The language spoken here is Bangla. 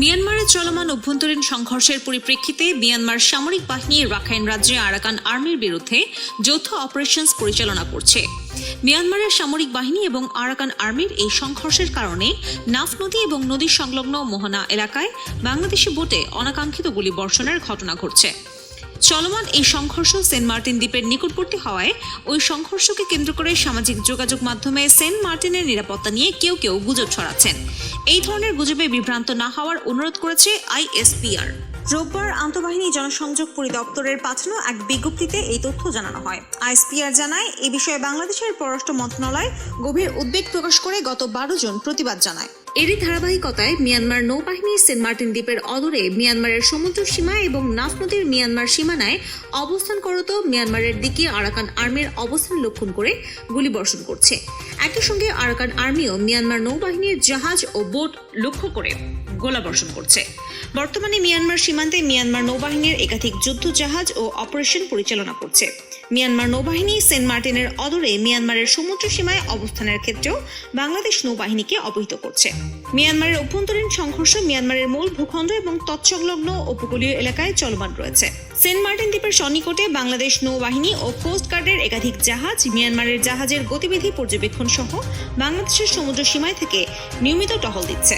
মিয়ানমারে চলমান অভ্যন্তরীণ সংঘর্ষের পরিপ্রেক্ষিতে মিয়ানমার সামরিক বাহিনী রাখাইন রাজ্যে আরাকান আর্মির বিরুদ্ধে যৌথ অপারেশনস পরিচালনা করছে। মিয়ানমারের সামরিক বাহিনী এবং আরাকান আর্মির এই সংঘর্ষের কারণে নাফ নদী এবং নদী সংলগ্ন মোহনা এলাকায় বাংলাদেশি বোটে অনাকাঙ্ক্ষিত গুলি বর্ষণের ঘটনা ঘটছে। চলমান এই সংঘর্ষ সেন্ট মার্টিন দ্বীপের নিকটবর্তী হওয়ায় ওই সংঘর্ষকে কেন্দ্র করে সামাজিক যোগাযোগ মাধ্যমে সেন্ট মার্টিনের নিরাপত্তা নিয়ে কেউ কেউ গুজব ছড়াচ্ছেন। এই ধরনের গুজবে বিভ্রান্ত না হওয়ার অনুরোধ করেছে আইএসপিআর রোববার আন্তঃবাহিনী জনসংযোগ পরিদপ্তরের পাঠানো এক বিজ্ঞপ্তিতে এই তথ্য জানানো হয়। আইএসপিআর জানায়, এ বিষয়ে বাংলাদেশের পররাষ্ট্র মন্ত্রণালয় গভীর উদ্বেগ প্রকাশ করে গত বারো জন প্রতিবাদ জানায়। এরই ধারাবাহিকতায় মিয়ানমার নৌবাহিনী সেন্ট মার্টিন দ্বীপের অদূরে মিয়ানমারের সমুদ্র সীমা এবং নাফ নদীর মিয়ানমার সীমানায় অবস্থান করত মিয়ানমারের দিকে আরাকান আর্মির অবস্থান লক্ষণ করে গুলিবর্ষণ করছে। একই সঙ্গে আরাকান আর্মিও মিয়ানমার নৌবাহিনীর জাহাজ ও বোট লক্ষ্য করে গোলাবর্ষণ করছে। বর্তমানে মিয়ানমার সীমান্তে মিয়ানমার নৌবাহিনীর একাধিক যুদ্ধ জাহাজ ও অপারেশন পরিচালনা করছে। মিয়ানমার নৌবাহিনী, সেন্ট মার্টিনের অদূরে মিয়ানমারের সমুদ্র সীমায় অবস্থানের ক্ষেত্রেও বাংলাদেশ নৌবাহিনীকে অবহিত করছে। মিয়ানমারের অভ্যন্তরীণ সংঘর্ষ মিয়ানমারের মূল ভূখণ্ড এবং তৎসংলগ্ন উপকূলীয় এলাকায় চলমান রয়েছে। সেন্ট মার্টিন দ্বীপের সন্নিকটে বাংলাদেশ নৌবাহিনী ও কোস্ট গার্ডের একাধিক জাহাজ, মিয়ানমারের জাহাজের গতিবিধি পর্যবেক্ষণ সহ বাংলাদেশের সমুদ্র সীমায় থেকে নিয়মিত টহল দিচ্ছে।